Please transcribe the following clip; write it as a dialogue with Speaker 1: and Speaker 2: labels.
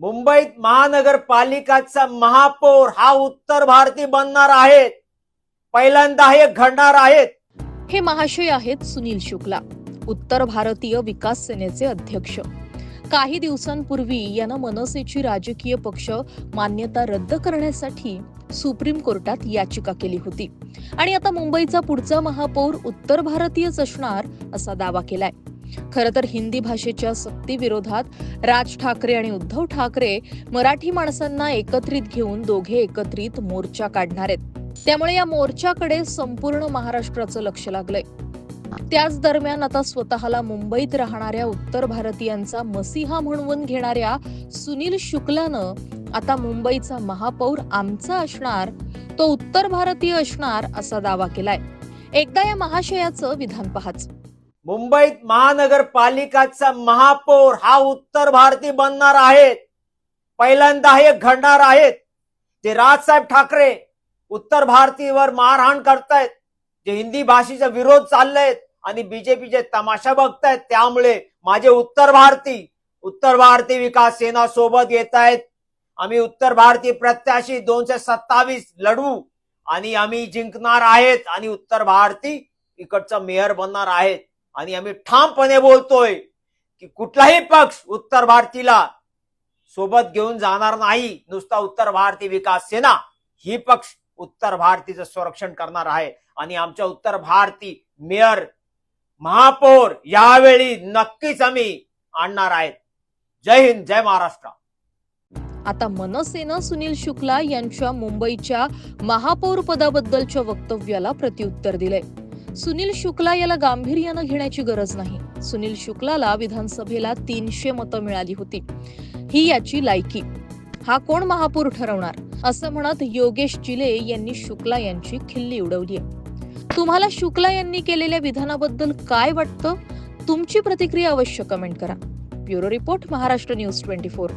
Speaker 1: मुंबईत महानगरपालिकाचा महापौर हा उत्तर भारती बनणार आहेत. पहिल्यांदा हे घडणार आहेत.
Speaker 2: हे महाशय आहेत सुनील शुक्ला उत्तर भारतीय विकास सेनेचे अध्यक्ष. काही दिवसांपूर्वी यानं मनसेची राजकीय पक्ष मान्यता रद्द करण्यासाठी सुप्रीम कोर्टात याचिका केली होती. आणि आता मुंबईचा पुढचा महापौर उत्तर भारतीयच असणार असा दावा केलाय. खरं तर हिंदी भाषेच्या सक्तीविरोधात राज ठाकरे आणि उद्धव ठाकरे मराठी माणसांना एकत्रित घेऊन दोघे एकत्रित मोर्चा काढणार आहेत. त्यामुळे या मोर्चाकडे संपूर्ण महाराष्ट्राचं लक्ष लागलंय. त्याच दरम्यान आता स्वतःला मुंबईत राहणाऱ्या उत्तर भारतीयांचा मसिहा म्हणवून घेणाऱ्या सुनील शुक्लानं आता मुंबईचा महापौर आमचा असणार तो उत्तर भारतीय असणार असा दावा केलाय. एकदा या महाशयाचं विधान पहाच.
Speaker 1: मुंबईत महानगरपालिकाचा महापौर हा उत्तर भारती बनणार आहेत. पहिल्यांदा हे घडणार आहेत. जे राजसाहेब ठाकरे उत्तर भारतीवर मारहाण करतायत जे हिंदी भाषेचा विरोध चाललायत आणि बीजेपीचे तमाशा बघतायत त्यामुळे माझे उत्तर भारती उत्तर भारती विकास सेना सोबत येत आहेत आम्ही उत्तर भारतीय प्रत्याशी दोनशे सत्तावीस लढवू आणि आम्ही जिंकणार आहेत आणि उत्तर भारती इकडचं मेयर बनणार आहेत. आणि आम्ही ठामपणे बोलतोय की कुठलाही पक्ष उत्तर भारतीला सोबत घेऊन जाणार नाही. नुसता उत्तर भारती विकास सेना ही पक्ष उत्तर भारतीचं संरक्षण करणार आहे. आणि आमच्या उत्तर भारती मेयर महापौर यावेळी नक्कीच आम्ही आणणार आहेत. जय हिंद जय महाराष्ट्र.
Speaker 2: आता मनसेनं सुनील शुक्ला यांच्या मुंबईच्या महापौर पदाबद्दलच्या वक्तव्याला प्रत्युत्तर दिलंय. सुनील शुक्ला याला गांभीर्यानं घेण्याची गरज नाही. सुनील शुक्लाला विधानसभेला तीनशे मतं मिळाली होती. ही याची लायकी. हा कोण महापौर ठरवणार? असं म्हणत योगेश चिले यांनी शुक्ला यांची खिल्ली उडवली तुम्हाला शुक्ला यांनी केलेल्या विधानाबद्दल काय वाटतं? तुमची प्रतिक्रिया अवश्य कमेंट करा. Bureau report Maharashtra news twenty four.